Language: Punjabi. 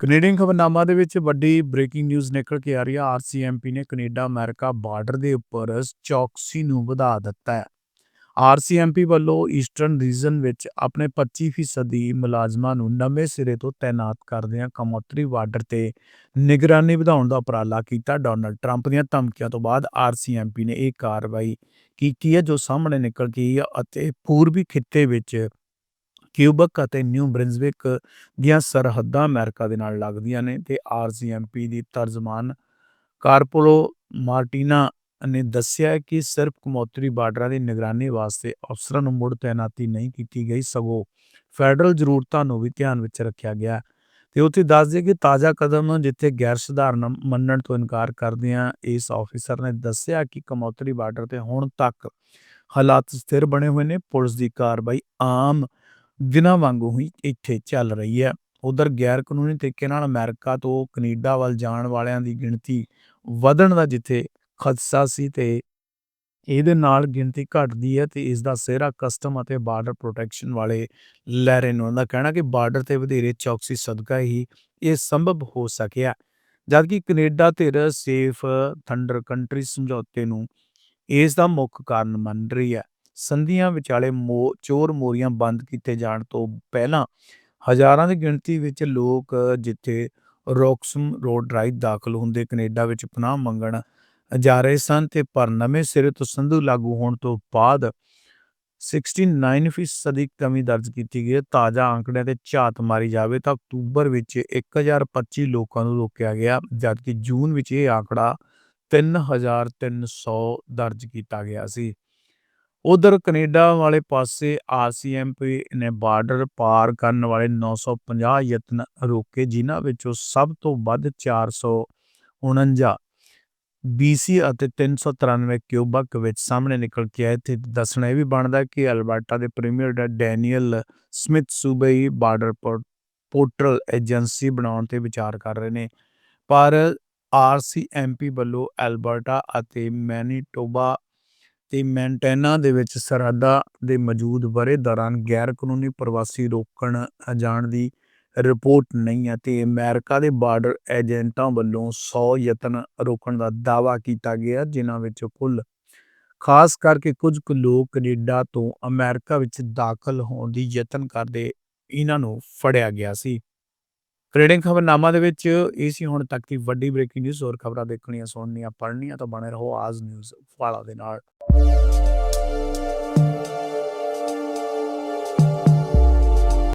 ਕੈਨੇਡੀਅਨ ਖਬਰਨਾਮਾ ਦੇ ਵਿੱਚ ਵੱਡੀ ਬ੍ਰੇਕਿੰਗ ਨਿਊਜ਼ ਨਿਕਲ ਕੇ ਆ ਰਹੀ ਹੈ ਆਰਸੀਐਮਪੀ ਨੇ ਕੈਨੇਡਾ ਅਮਰੀਕਾ ਬਾਰਡਰ ਦੇ ਉੱਪਰ ਚੌਕਸੀ ਨੂੰ ਵਧਾ ਦਿੱਤਾ ਹੈ। ਆਰਸੀਐਮਪੀ ਵੱਲੋਂ ਈਸਟਰਨ ਰੀਜਨ ਵਿੱਚ ਆਪਣੇ 25% ਮੁਲਾਜ਼ਮਾਂ ਨੂੰ ਨਵੇਂ ਸਿਰੇ ਤੋਂ ਤਾਇਨਾਤ ਕਰਦਿਆਂ ਕਮੋਤਰੀ ਬਾਰਡਰ ਤੇ ਨਿਗਰਾਨੀ ਵਧਾਉਣ ਦਾ ਉਪਰਾਲਾ ਕੀਤਾ। ਡੋਨਲਡ ਟਰੰਪ ਦੀਆਂ ਧਮਕੀਆਂ ਤੋਂ ਬਾਅਦ ਆਰਸੀਐਮਪੀ ਨੇ ਇਹ ਕਾਰਵਾਈ ਕੀਤੀ ਹੈ, ਜੋ ਸਾਹਮਣੇ ਨਿਕਲ ਕੇ ਅਤੇ ਪੂਰਬੀ ਖਿੱਤੇ ਵਿੱਚ ਕਿਊਬਕ ਅਤੇ ਨਿਊ ਬ੍ਰਿੰਜ਼ਵਿਕ ਦੀਆਂ ਸਰਹੱਦਾਂ ਅਮਰੀਕਾ ਦੇ ਨਾਲ ਲੱਗਦੀਆਂ ਨੇ ਤੇ ਆਰਸੀਐਮਪੀ ਦੀ ਤਰਜਮਾਨ ਕਾਰਪੋਲੋ ਮਾਰਟੀਨਾ ਨੇ ਦੱਸਿਆ ਕਿ ਸਿਰਫ ਕਮੌਤਰੀ ਬਾਰਡਰਾਂ ਦੀ ਨਿਗਰਾਨੀ ਵਾਸਤੇ ਅਫਸਰਾਂ ਨੂੰ ਮੁੜ ਤਾਇਨਾਤੀ ਨਹੀਂ ਕੀਤੀ ਗਈ, ਸਗੋਂ ਫੈਡਰਲ ਜ਼ਰੂਰਤਾਂ ਨੂੰ ਵੀ ਧਿਆਨ ਵਿੱਚ ਰੱਖਿਆ ਗਿਆ ਤੇ ਉੱਥੇ ਦੱਸ ਦਈਏ ਕਿ ਤਾਜ਼ਾ ਕਦਮ ਜਿੱਥੇ ਗੈਰ ਸਧਾਰਨ ਮੰਨਣ ਤੋਂ ਇਨਕਾਰ ਕਰਦਿਆਂ ਇਸ ਆਫੀਸਰ ਨੇ ਦੱਸਿਆ ਕਿ ਕਮੋਤਰੀ ਬਾਰਡਰ ਤੇ ਹੁਣ ਤੱਕ ਹਾਲਾਤ ਸਥਿਰ ਬਣੇ ਹੋਏ ਨੇ। ਪੁਲਿਸ ਦੀ ਕਾਰਵਾਈ ਆਮ ਦਿਨਾਂ ਵਾਂਗੂ ਹੀ ਇੱਥੇ ਚੱਲ ਰਹੀ ਹੈ। ਉਧਰ ਗੈਰ ਕਾਨੂੰਨੀ ਤਰੀਕੇ ਨਾਲ ਅਮਰੀਕਾ ਤੋਂ ਕੈਨੇਡਾ ਵੱਲ ਜਾਣ ਵਾਲਿਆਂ ਦੀ ਗਿਣਤੀ ਵਧਣ ਦਾ ਜਿੱਥੇ ਖਦਸ਼ਾ ਸੀ ਤੇ ਇਹਦੇ ਨਾਲ ਗਿਣਤੀ ਘਟਦੀ ਹੈ ਤੇ ਇਸ ਦਾ ਸਿਹਰਾ ਕਸਟਮ ਅਤੇ ਬਾਰਡਰ ਪ੍ਰੋਟੈਕਸ਼ਨ ਵਾਲੇ ਲੈ ਰਹੇ ਨੇ ਉਹਨਾਂ ਦਾ ਕਹਿਣਾ ਕਿ ਬਾਰਡਰ ਤੇ ਵਧੇਰੇ ਚੌਕਸੀ ਸਦਕਾ ਹੀ ਇਹ ਸੰਭਵ ਹੋ ਸਕਿਆ। ਜਦਕਿ ਕੈਨੇਡਾ ਧਿਰ ਸੇਫ ਥੰਡਰ ਕੰਟਰੀ ਸਮਝੌਤੇ ਨੂੰ ਇਸ ਦਾ ਮੁੱਖ ਕਾਰਨ ਮੰਨ ਰਹੀ ਹੈ। ਸੰਧੀਆਂ ਵਿਚਾਲੇ ਮੋ, ਚੋਰ ਮੋਰੀਆਂ ਬੰਦ ਕੀਤੇ ਜਾਣ ਤੋਂ ਪਹਿਲਾਂ ਹਜ਼ਾਰਾਂ ਦੀ ਗਿਣਤੀ ਵਿੱਚ ਲੋਕ ਜਿੱਥੇ ਰੌਕਸਮ ਰੋਡ ਰਾਹੀਂ ਦਾਖਲ ਹੁੰਦੇ ਕੈਨੇਡਾ ਵਿੱਚ ਪਨਾਹ ਮੰਗਣ ਜਾ ਰਹੇ ਸਨ ਤੇ ਪਰ ਨਵੇਂ ਸਿਰੇ ਤੋਂ ਸੰਧੂ ਲਾਗੂ ਹੋਣ ਤੋਂ ਬਾਅਦ 69% ਫੀਸਦੀ ਕਮੀ ਦਰਜ ਕੀਤੀ ਗਈ ਹੈ। ਤਾਜ਼ਾ ਅੰਕੜਿਆਂ ਤੇ ਝਾਤ ਮਾਰੀ ਜਾਵੇ ਤਾਂ ਅਕਤੂਬਰ ਵਿੱਚ 1025 ਲੋਕਾਂ ਨੂੰ ਰੋਕਿਆ ਗਿਆ, ਜਦਕਿ ਜੂਨ ਵਿੱਚ ਇਹ ਆંકੜਾ 3300 ਦਰਜ ਕੀਤਾ ਗਿਆ ਸੀ। ਉਧਰ ਕੈਨੇਡਾ ਵਾਲੇ ਪਾਸੇ ਆਰਸੀਐਮਪੀ ਨੇ ਬਾਰਡਰ ਪਾਰ ਕਰਨ ਵਾਲੇ 950 ਯਤਨ ਰੋਕੇ, ਜਿਨ੍ਹਾਂ ਵਿੱਚੋਂ ਸਭ ਤੋਂ ਵੱਧ 449 BC ਅਤੇ 393 ਕਿਊਬਕ ਵਿੱਚ ਸਾਹਮਣੇ ਨਿਕਲ ਕੇ ਆਏ। ਤੇ ਦੱਸਣਾ ਇਹ ਵੀ ਬਣਦਾ ਕਿ ਅਲਬਰਟਾ ਦੇ ਪ੍ਰੀਮੀਅਰ ਡੈਨੀਅਲ ਸਮਿਥ ਸੂਬਈ ਬਾਰਡਰ ਪੋਰਟਲ ਏਜੰਸੀ ਬਣਾਉਣ ਤੇ ਵਿਚਾਰ ਕਰ ਰਹੇ ਨੇ। ਪਰ ਆਰਸੀਐਮਪੀ ਵੱਲੋਂ ਐਲਬਰਟਾ ਅਤੇ ਮੈਨੀਟੋਬਾ ਤੇ ਮੈਂਟੇਨਾ ਦੇ ਵਿੱਚ ਸਰਹੱਦਾਂ ਦੇ ਮੌਜੂਦ ਬਰੇ ਦੌਰਾਨ ਗੈਰ ਕਾਨੂੰਨੀ ਪ੍ਰਵਾਸੀ ਰੋਕਣ ਜਾਣ ਦੀ ਰਿਪੋਰਟ ਨਹੀਂ ਹੈ ਤੇ ਅਮਰੀਕਾ ਦੇ ਬਾਰਡਰ ਏਜੰਟਾਂ ਵੱਲੋਂ 100 ਯਤਨ ਰੋਕਣ ਦਾ ਦਾਅਵਾ ਕੀਤਾ ਗਿਆ, ਜਿਨ੍ਹਾਂ ਵਿੱਚ ਕੁੱਲ, ਖਾਸ ਕਰਕੇ ਕੁਝ ਕੁ ਲੋਕ ਕੈਨੇਡਾ ਤੋਂ ਅਮਰੀਕਾ ਵਿੱਚ ਦਾਖਲ ਹੋਣ ਦੀ ਯਤਨ ਕਰਦੇ ਇਹਨਾਂ ਨੂੰ ਫੜਿਆ ਗਿਆ ਸੀ। ਕੈਨੇਡੀਅਨ ਖਬਰਨਾਮਾ ਦੇ ਵਿੱਚ ਇਹ ਸੀ, ਹੁਣ ਤੱਕ ਦੀ ਵੱਡੀ ਬ੍ਰੇਕਿੰਗ ਨਿਊਜ਼, ਹੋਰ ਖਬਰਾਂ ਦੇਖਣੀਆਂ, ਸੁਣਨੀਆਂ, ਪੜ੍ਹਨੀਆਂ ਤਾਂ ਬਣੇ ਰਹੋ ਆਜ ਨਿਊਜ਼ ਵਾਲਾ ਦੇ ਨਾਲ। thank you